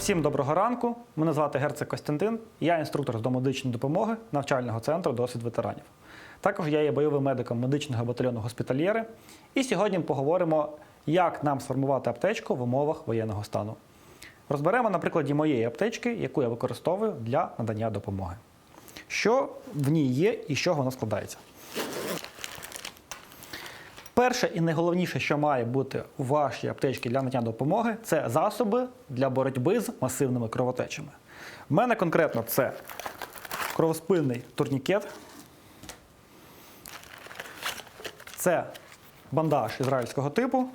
Всім доброго ранку. Мене звати Герцeg Костянтин. Я інструктор з домедичної допомоги навчального центру досвід ветеранів. Також я є бойовим медиком медичного батальйону госпітальєри. І сьогодні ми поговоримо, як нам сформувати аптечку в умовах воєнного стану. Розберемо на прикладі моєї аптечки, яку я використовую для надання допомоги. Що в ній є і з чого вона складається? Перше і найголовніше, що має бути у вашій аптечці для надання допомоги, це засоби для боротьби з масивними кровотечами. У мене конкретно це кровоспинний турнікет, це бандаж ізраїльського типу.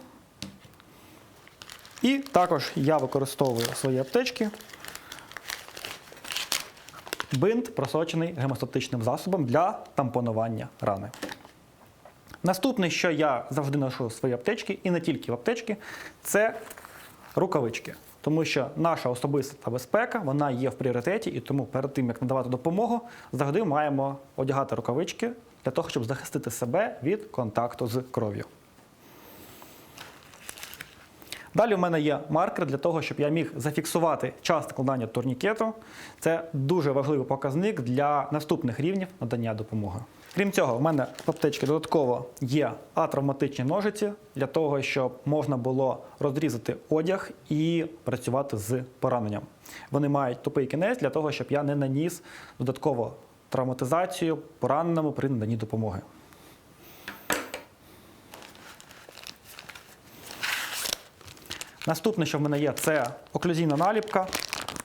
І також я використовую в своїй аптечці бинт, просочений гемостатичним засобом для тампонування рани. Наступне, що я завжди ношу в свої аптечки, і не тільки в аптечки, це рукавички. Тому що наша особиста безпека вона є в пріоритеті, і тому перед тим, як надавати допомогу, завжди маємо одягати рукавички для того, щоб захистити себе від контакту з кров'ю. Далі в мене є маркер для того, щоб я міг зафіксувати час накладання турнікету. Це дуже важливий показник для наступних рівнів надання допомоги. Крім цього, в мене в аптечці додатково є атравматичні ножиці для того, щоб можна було розрізати одяг і працювати з пораненням. Вони мають тупий кінець для того, щоб я не наніс додатково травматизацію пораненому при наданні допомоги. Наступне, що в мене є, це оклюзійна наліпка.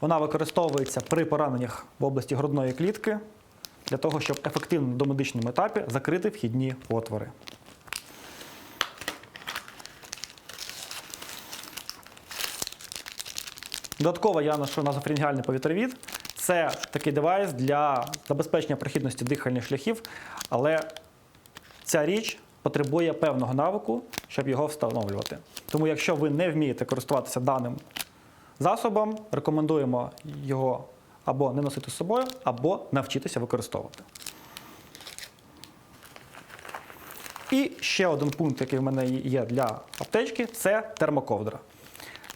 Вона використовується при пораненнях в області грудної клітки для того, щоб ефективно на домедичному етапі закрити вхідні отвори. Додатково я ношу назофрінгіальний повітровід. Це такий девайс для забезпечення прохідності дихальних шляхів, але ця річ потребує певного навику, щоб його встановлювати. Тому, якщо ви не вмієте користуватися даним засобом, рекомендуємо його або не носити з собою, або навчитися використовувати. І ще один пункт, який в мене є для аптечки, це термоковдра.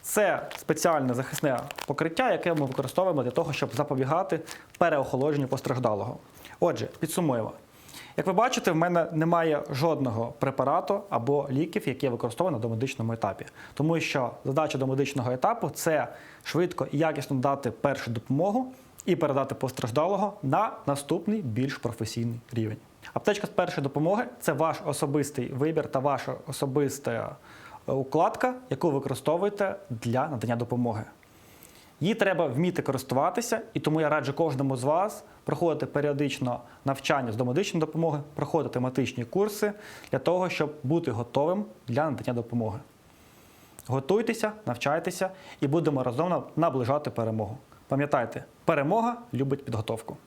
Це спеціальне захисне покриття, яке ми використовуємо для того, щоб запобігати переохолодженню постраждалого. Отже, підсумуємо. Як ви бачите, в мене немає жодного препарату або ліків, які я використовую на домедичному етапі. Тому що задача домедичного етапу це швидко і якісно дати першу допомогу і передати постраждалого на наступний більш професійний рівень. Аптечка з першої допомоги це ваш особистий вибір та ваша особиста е, укладка, яку ви використовуєте для надання допомоги. Її треба вміти користуватися, і тому я раджу кожному з вас проходити періодично навчання з домедичної допомоги, проходити тематичні курси для того, щоб бути готовим для надання допомоги. Готуйтеся, навчайтеся і будемо разом наближати перемогу. Пам'ятайте, перемога любить підготовку.